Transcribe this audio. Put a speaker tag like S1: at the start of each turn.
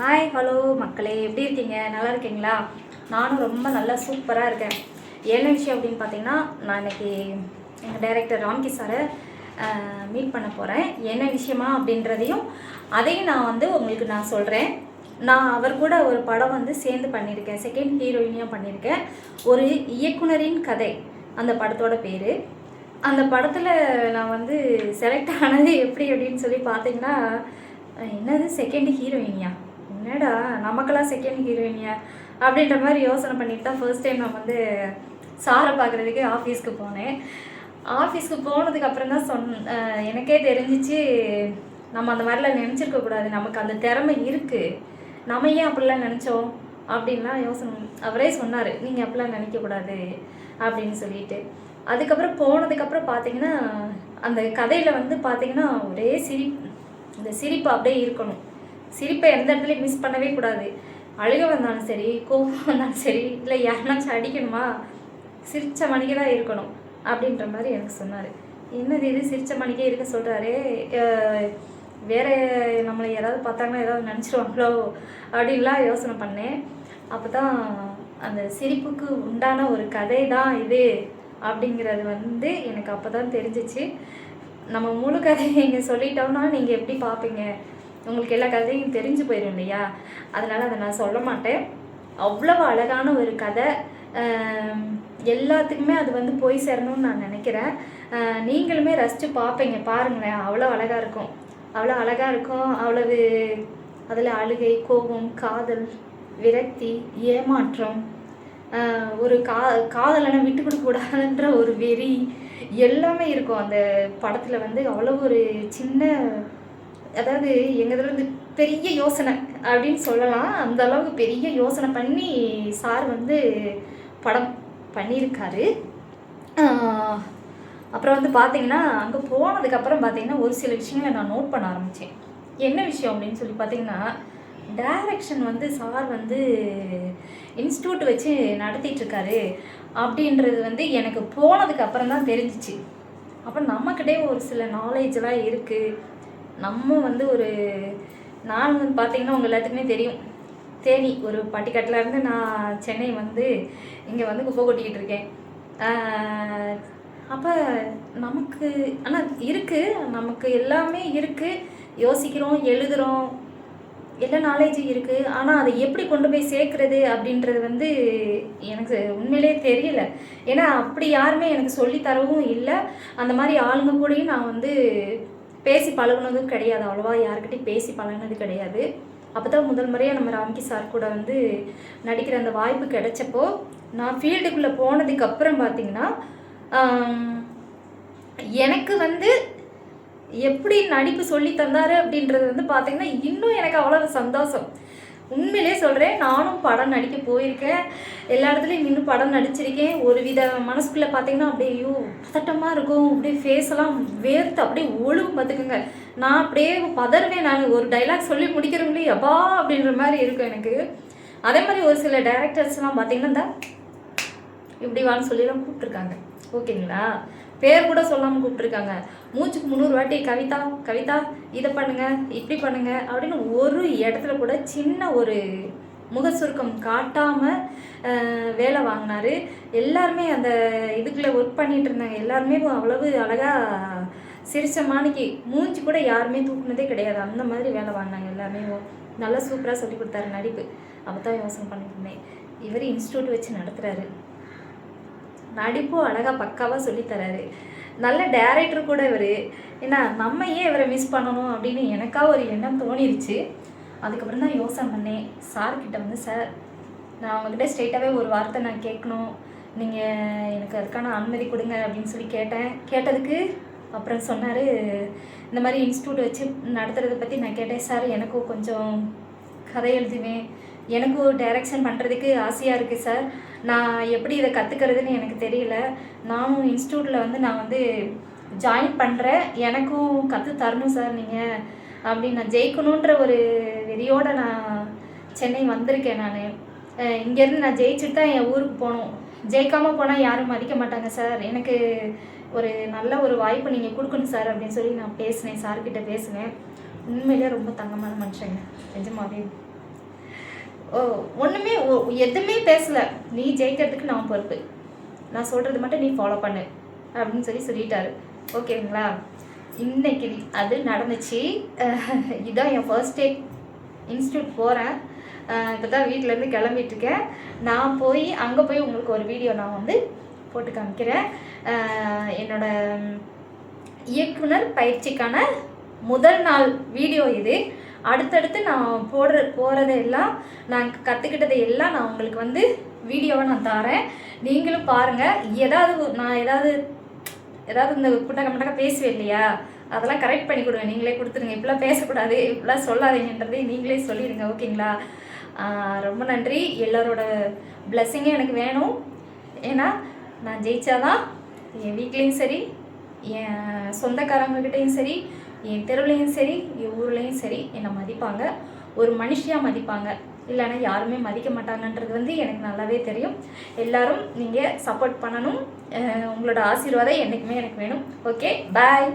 S1: Hi hello மக்களே. எப்படி இருக்கீங்க? நல்லா இருக்கீங்களா? நானும் ரொம்ப நல்லா சூப்பராக இருக்கேன். என்ன விஷயம் அப்படின்னு பார்த்தீங்கன்னா நான் இன்னைக்கு எங்கள் டைரக்டர் ராம்கி சாரை மீட் பண்ண போகிறேன் என்ன விஷயமா அப்படின்றதையும் அதையும் நான் வந்து உங்களுக்கு நான் சொல்கிறேன் நான் அவர் கூட ஒரு படம் வந்து சேர்ந்து பண்ணியிருக்கேன். செகண்ட் ஹீரோயினியாக பண்ணியிருக்கேன். ஒரு இயக்குனரின் கதை அந்த படத்தோட பேர். அந்த படத்தில் நான் வந்து செலக்ட் ஆனது எப்படி அப்படின்னு சொல்லி பார்த்தீங்கன்னா என்னது? செகண்ட் ஹீரோயினியா என்னடா நமக்கெல்லாம் செகண்ட் ஹீரோயினியா அப்படின்ற மாதிரி யோசனை பண்ணிட்டு தான் ஃபர்ஸ்ட் டைம் நான் வந்து சாரை பார்க்குறதுக்கு ஆஃபீஸ்க்கு போனேன். ஆஃபீஸ்க்கு போனதுக்கப்புறம் தான் சொன் எனக்கே தெரிஞ்சிச்சு நம்ம அந்த மாதிரிலாம் நினச்சிருக்க கூடாது. நமக்கு அந்த திறமை இருக்குது நம்ம ஏன் அப்படிலாம் நினச்சோம்? அப்படின்லாம் யோசனை அவரே சொன்னார் நீங்கள் அப்படிலாம் நினைக்கக்கூடாது அப்படின்னு சொல்லிட்டு. அதுக்கப்புறம் போனதுக்கப்புறம் பார்த்தீங்கன்னா அந்த கதையில் வந்து பார்த்தீங்கன்னா ஒரே சிரிப்பு இந்த சிரிப்பு அப்படியே இருக்கணும். சிரிப்பை எந்த இடத்துலையும் மிஸ் பண்ணவே கூடாது. அழுக வந்தாலும் சரி கோபம் வந்தாலும் சரி இல்லை யாருனாச்சும் அடிக்கணுமா? சிரிச்ச மணிக்கு தான் இருக்கணும் அப்படின்ற மாதிரி எனக்கு சொன்னார். என்னது இது? சிரிச்ச மணிக்கே இருக்க சொல்கிறாரு வேற நம்மளை யாராவது பார்த்தாங்கன்னா ஏதாவது நினச்சிருவாங்களோ? அப்படின்லாம் யோசனை பண்ணேன். அப்போ தான் அந்த சிரிப்புக்கு உண்டான ஒரு கதை தான் இது அப்படிங்கிறது வந்து எனக்கு அப்போ தான் தெரிஞ்சிச்சு. நம்ம முழு கதையை இங்கே சொல்லிட்டோம்னா நீங்கள் எப்படி பார்ப்பீங்க? உங்களுக்கு எல்லா கதையும் தெரிஞ்சு போயிடும் இல்லையா? அதனால் அதை நான் சொல்ல மாட்டேன். அவ்வளவு அழகான ஒரு கதை. எல்லாத்துக்குமே அது வந்து போய் சேரணும்னு நான் நினைக்கிறேன். நீங்களுமே ரசித்து பார்ப்பீங்க. பாருங்களேன் அவ்வளோ அழகாக இருக்கும். அவ்வளோ அழகாக இருக்கும். அவ்வளவு அதில் அழுகை கோபம் காதல் விரக்தி ஏமாற்றம் ஒரு கா காதலனை விட்டு கொடுக்க கூடாதுன்ற ஒரு வெறி எல்லாமே இருக்கும். அந்த படத்தில் வந்து அவ்வளோ ஒரு சின்ன அதாவது எங்கள் இதில் வந்து பெரிய யோசனை அப்படின்னு சொல்லலாம். அந்த அளவுக்கு பெரிய யோசனை பண்ணி சார் வந்து படம் பண்ணியிருக்காரு. அப்புறம் வந்து பார்த்தீங்கன்னா அங்கே போனதுக்கப்புறம் பார்த்தீங்கன்னா ஒரு சில விஷயங்களை நான் நோட் பண்ண ஆரம்பித்தேன் என்ன விஷயம் அப்படின்னு சொல்லி பார்த்தீங்கன்னா டைரக்ஷன் வந்து சார் வந்து இன்ஸ்டியூட் வச்சு நடத்திட்டுருக்காரு அப்படின்றது வந்து எனக்கு போனதுக்கு அப்புறம் தான் தெரிஞ்சிச்சு. அப்போ நம்மக்கிட்டே ஒரு சில நாலேஜ்லாம் இருக்குது நம்ம வந்து ஒரு நான் வந்து பார்த்தீங்கன்னா உங்கள் எல்லாத்துக்குமே தெரியும். தேனி ஒரு பட்டிக்காட்டிலேருந்து நான் சென்னை வந்து இங்கே வந்து குப்பை கொட்டிக்கிட்டு இருக்கேன். அப்போ நமக்கு ஆனால் இருக்குது நமக்கு எல்லாமே இருக்குது யோசிக்கிறோம் எழுதுகிறோம் எல்லா நாலேஜும் இருக்குது ஆனால் அதை எப்படி கொண்டு போய் சேர்க்குறது அப்படின்றது வந்து எனக்கு உண்மையிலே தெரியல. ஏன்னா அப்படி யாருமே எனக்கு சொல்லித் தரவும் இல்லை. அந்த மாதிரி ஆளுங்க கூடயும் நான் வந்து பேசி பழகுனதும் கிடையாது அவ்வளோவா யாருக்கிட்டையும் பேசி பழகுனது கிடையாது. அப்போ தான் முதல் முறையாக நம்ம ராம்கி சார் கூட வந்து நடிக்கிற அந்த வாய்ப்பு கிடைச்சப்போ நான் ஃபீல்டுக்குள்ளே போனதுக்கப்புறம் பார்த்திங்கன்னா பார்த்தீங்கன்னா எனக்கு வந்து எப்படி நடிப்பு சொல்லி தந்தாரு அப்படின்றது வந்து பார்த்தீங்கன்னா இன்னும் எனக்கு அவ்வளோ சந்தோஷம். உண்மையிலே சொல்கிறேன் நானும் படம் நடிக்க போயிருக்கேன். எல்லா இடத்துலையும் நின்று படம் நடிச்சிருக்கேன். ஒரு வித மனசுக்குள்ளே பார்த்தீங்கன்னா அப்படியே ஐயோ பதட்டமாக இருக்கும். அப்படியே ஃபேஸெல்லாம் வேர்த்து அப்படியே ஒழுங்கு பார்த்துக்குங்க நான் அப்படியே பதறுவேன் நான். ஒரு டைலாக் சொல்லி முடிக்கிறவங்களே எப்பா அப்படின்ற மாதிரி இருக்கும் எனக்கு. அதே மாதிரி ஒரு சில டேரக்டர்ஸ்லாம் பார்த்தீங்கன்னா இந்த இப்படி வான்னு சொல்லிலாம் கூப்பிட்ருக்காங்க ஓகேங்களா? பேர் கூட சொல்லாமல் கூப்பிட்ருக்காங்க மூச்சுக்கு முந்நூறு வாட்டி கவிதா கவிதா இதை பண்ணுங்க இப்படி பண்ணுங்க அப்படின்னு ஒரு இடத்துல கூட சின்ன ஒரு முக சுருக்கம் காட்டாமல் வேலை வாங்கினாரு. எல்லாருமே அந்த இதுக்குள்ளே ஒர்க் பண்ணிகிட்டு இருந்தாங்க. எல்லாருமே அவ்வளவு அழகாக சிரிச்ச மாணிக்கு. மூஞ்சி கூட யாருமே தூக்குனதே கிடையாது. அந்த மாதிரி வேலை வாங்கினாங்க எல்லாமே நல்லா சூப்பராக சொல்லி கொடுத்தாரு நடிப்பு. அப்போ தான் யோசனை பண்ணிட்டு இருந்தேன். இவர் இன்ஸ்டியூட் வச்சு நடத்துகிறாரு நடிப்பும் அழகாக பக்காவாக சொல்லித்தராரு நல்ல டேரக்டர் கூட இவர். ஏன்னா நம்ம ஏன் இவரை மிஸ் பண்ணணும் அப்படின்னு எனக்காக ஒரு எண்ணம் தோணிருச்சு. அதுக்கப்புறம் தான் யோசனை பண்ணேன். சார்கிட்ட வந்து சார் நான் அவங்கக்கிட்ட ஸ்ட்ரெயிட்டாகவே ஒரு வார்த்தை நான் கேட்கணும். நீங்கள் எனக்கு அதுக்கான அனுமதி கொடுங்க அப்படின்னு சொல்லி கேட்டேன். கேட்டதுக்கு அப்புறம் சொன்னார் இந்த மாதிரி இன்ஸ்டியூட் வச்சு நடத்துகிறத பற்றி நான் கேட்டேன். சார் எனக்கும் கொஞ்சம் கதை எழுதுவேன். எனக்கும் டைரக்ஷன் பண்ணுறதுக்கு ஆசையாக இருக்குது சார் நான் எப்படி இதை கற்றுக்கிறதுன்னு எனக்கு தெரியல. நானும் இன்ஸ்டியூட்டில் வந்து நான் வந்து ஜாயின் பண்ணுறேன் எனக்கும் கற்று தரணும் சார் நீங்கள் அப்படி நான் ஜெயிக்கணுன்ற ஒரு வெறியோடு நான் சென்னை வந்திருக்கேன் நான். இங்கேருந்து நான் ஜெயிச்சுட்டு தான் என் ஊருக்கு போகணும். ஜெயிக்காமல் போனால் யாரும் மதிக்க மாட்டாங்க சார் எனக்கு ஒரு நல்ல ஒரு வாய்ப்பு நீங்கள் கொடுக்கணும் சார் அப்படின்னு சொல்லி நான் பேசினேன் சார்கிட்ட பேசினேன். உண்மையிலே ரொம்ப தங்கமான மனுஷங்க. நிஜமாவே. ஒன்றுமே எதுவுமே பேசலை. நீ ஜெயிக்கிறதுக்கு நான் பொறுப்பு. நான் சொல்கிறது மட்டும் நீ ஃபாலோ பண்ணு அப்படின்னு சொல்லி சொல்லிட்டாரு. ஓகேங்களா? இன்னைக்கு அது நடந்துச்சு. இதுதான் என் ஃபர்ஸ்ட் டே இன்ஸ்டியூட் போகிறேன் இப்போ தான் வீட்டிலேருந்து கிளம்பிட்டு இருக்கேன். நான் போய் அங்கே போய் உங்களுக்கு ஒரு வீடியோ நான் வந்து போட்டு காமிக்கிறேன். என்னோடய என்னோட இயக்குனர் பயிற்சிக்கான முதல் நாள் வீடியோ இது. அடுத்தடுத்து நான் போடுற போகிறதெல்லாம் நான் கற்றுக்கிட்டதை எல்லாம் நான் உங்களுக்கு வந்து வீடியோவை நான் தரேன். நீங்களும் பாருங்கள் ஏதாவது நான் ஏதாவது ஏதாவது இந்த குட்டக்க மட்டக்க பேசுவேன் இல்லையா? அதெல்லாம் கரெக்ட் பண்ணி கொடுங்க. நீங்களே கொடுத்துருங்க. இப்படிலாம் பேசக்கூடாது. இப்படிலாம் சொல்லாதீங்கன்றதே நீங்களே சொல்லிடுங்க. ஓகேங்களா? ரொம்ப நன்றி. எல்லாரோட பிளெஸ்ஸிங்கும் எனக்கு வேணும். ஏன்னா நான் ஜெயித்தாதான் என் வீட்லேயும் சரி என் சொந்தக்காரங்கக்கிட்டேயும் சரி என் தெருவுலேயும் சரி என் ஊர்லேயும் சரி என்னை மதிப்பாங்க. ஒரு மனுஷியாக மதிப்பாங்க. இல்லைன்னா யாருமே மதிக்க மாட்டாங்கன்றது வந்து எனக்கு நல்லாவே தெரியும். எல்லாரும் நீங்கள் சப்போர்ட் பண்ணணும். உங்களோட ஆசீர்வாதம் என்றைக்குமே எனக்கு வேணும். Okay bye